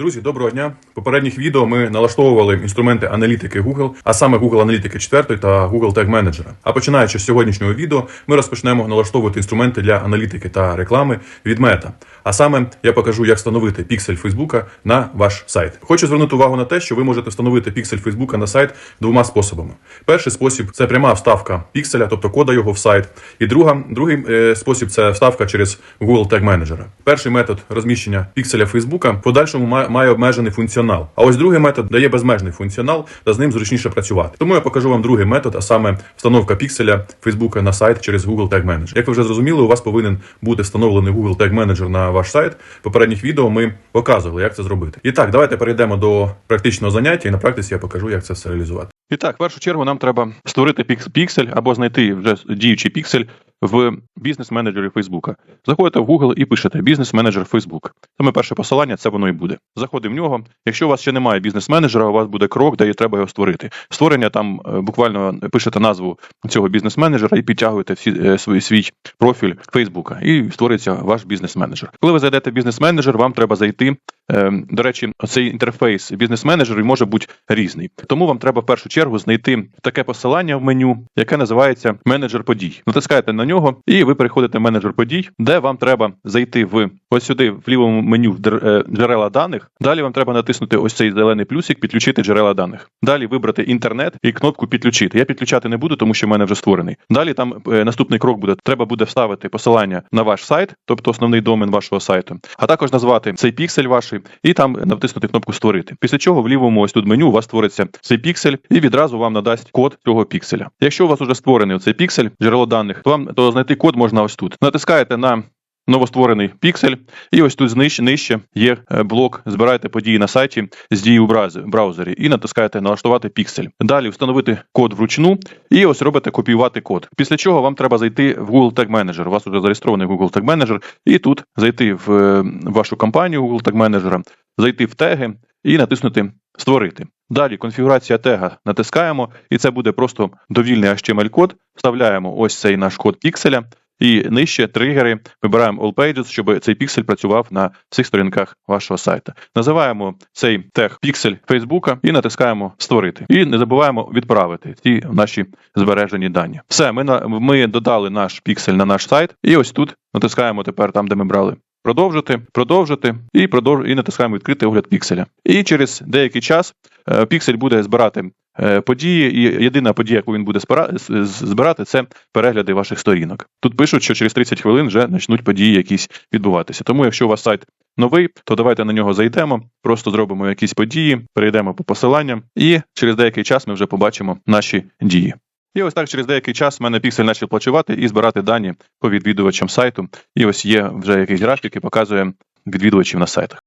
Друзі, доброго дня. В попередніх відео ми налаштовували інструменти аналітики Google, а саме Google аналітики 4 та Google Tag Manager. А починаючи з сьогоднішнього відео, ми розпочнемо налаштовувати інструменти для аналітики та реклами від Meta. А саме я покажу, як встановити піксель Фейсбука на ваш сайт. Хочу звернути увагу на те, що ви можете встановити піксель Фейсбука на сайт двома способами. Перший спосіб це пряма вставка пікселя, тобто кода його в сайт. І друга, другий е, спосіб це вставка через Google Tag Manager. Перший метод розміщення пікселя Фейсбука в подальшому має, має обмежений функціонал. А ось другий метод дає безмежний функціонал, та з ним зручніше працювати. Тому я покажу вам другий метод, а саме встановка пікселя Фейсбука на сайт через Google Tag Manager. Як ви вже зрозуміли, у вас повинен бути встановлений Google Tag Manager на ваш сайт. Попередніх відео ми показували, як це зробити. І так, давайте перейдемо до практичного заняття, і на практиці я покажу, як це все реалізувати. І так, в першу чергу нам треба створити пікс- піксель або знайти вже діючий піксель в бізнес-менеджері Фейсбука. Заходите в Google і пишете бізнес-менеджер Facebook. Саме перше посилання це воно і буде. Заходимо в нього. Якщо у вас ще немає бізнес-менеджера, у вас буде крок, де треба його створити. Створення там е, буквально пишете назву цього бізнес-менеджера і підтягуєте всі е, свій, свій профіль Фейсбука, і створиться ваш бізнес-менеджер. Коли ви зайдете в бізнес-менеджер, вам треба зайти. е, До речі, цей інтерфейс бізнес-менеджеру може бути різний. Тому вам треба в першу чергу знайти таке посилання в меню, яке називається менеджер подій. Натискаєте на нього, і ви переходите в менеджер подій, де вам треба зайти в ось сюди, в лівому меню е, джерела даних. Далі вам треба натиснути ось цей зелений плюсик, підключити джерела даних. Далі вибрати інтернет і кнопку підключити. Я підключати не буду, тому що в мене вже створений. Далі там е, наступний крок буде: треба буде вставити посилання на ваш сайт, тобто основний домен вашого сайту, а також назвати цей піксель ваш і там натиснути кнопку Створити. Після чого в лівому ось тут меню у вас створиться цей піксель, і відразу вам надасть код цього пікселя. Якщо у вас вже створений цей піксель, джерело даних, то вам то знайти код можна ось тут. Натискаєте на новостворений піксель, і ось тут нижче, нижче є е, блок Збирайте події на сайті з дії у браузері- браузері і натискаєте налаштувати піксель. Далі встановити код вручну, і ось робите копіювати код. Після чого вам треба зайти в Google Tag Manager. У вас вже зареєстрований Google Tag Manager, і тут зайти в е, вашу компанію Google Tag Manager, зайти в теги і натиснути Створити. Далі конфігурація тега натискаємо, і це буде просто довільний HTML-код. Вставляємо ось цей наш код пікселя. І нижче тригери вибираємо All Pages, щоб цей піксель працював на всіх сторінках вашого сайту. Називаємо цей тег піксель Фейсбука і натискаємо Створити. І не забуваємо відправити ці наші збережені дані. Все, ми ми додали наш піксель на наш сайт, і ось тут натискаємо тепер там, де ми брали. Продовжити, продовжити і продовж... і натискаємо відкрити огляд пікселя. І через деякий час е, піксель буде збирати е, події, і єдина подія, яку він буде збирати, це перегляди ваших сторінок. Тут пишуть, що через 30 хвилин вже почнуть події якісь відбуватися. Тому, якщо у вас сайт новий, то давайте на нього зайдемо, просто зробимо якісь події, перейдемо по посиланням, і через деякий час ми вже побачимо наші дії. І ось так через деякий час в мене піксель почав плачувати і збирати дані по відвідувачам сайту. І ось є вже якийсь графік який показує відвідувачів на сайтах.